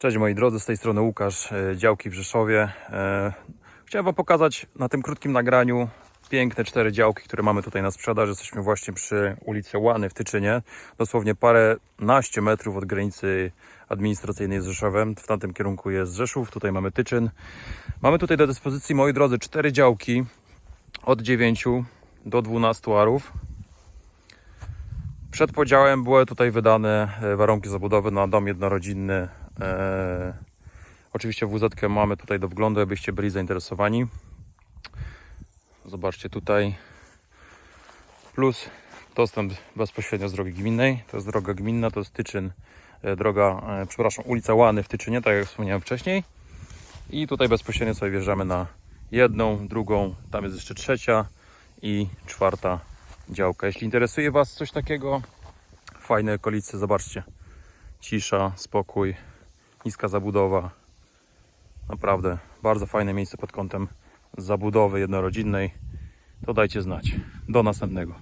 Cześć moi drodzy, z tej strony Łukasz, e, działki w Rzeszowie. E, Chciałem Wam pokazać na tym krótkim nagraniu piękne cztery działki, które mamy tutaj na sprzedaż. Jesteśmy właśnie przy ulicy Łany w Tyczynie, dosłownie parę naście metrów od granicy administracyjnej z Rzeszowem. W tamtym kierunku jest Rzeszów, tutaj mamy Tyczyn. Mamy tutaj do dyspozycji, moi drodzy, cztery działki od 9 do 12 arów. Przed podziałem były tutaj wydane e, warunki zabudowy na dom jednorodzinny. E, oczywiście WZ mamy tutaj do wglądu, abyście byli zainteresowani. Zobaczcie tutaj. Plus dostęp bezpośrednio z drogi gminnej. To jest droga gminna, to jest Tyczyn, e, droga, e, przepraszam, ulica Łany w Tyczynie, tak jak wspomniałem wcześniej. I tutaj bezpośrednio sobie wjeżdżamy na jedną, drugą, tam jest jeszcze trzecia i czwarta działka. Jeśli interesuje Was coś takiego, fajne okolice, zobaczcie. Cisza, spokój, niska zabudowa. Naprawdę bardzo fajne miejsce pod kątem zabudowy jednorodzinnej. To dajcie znać. Do następnego.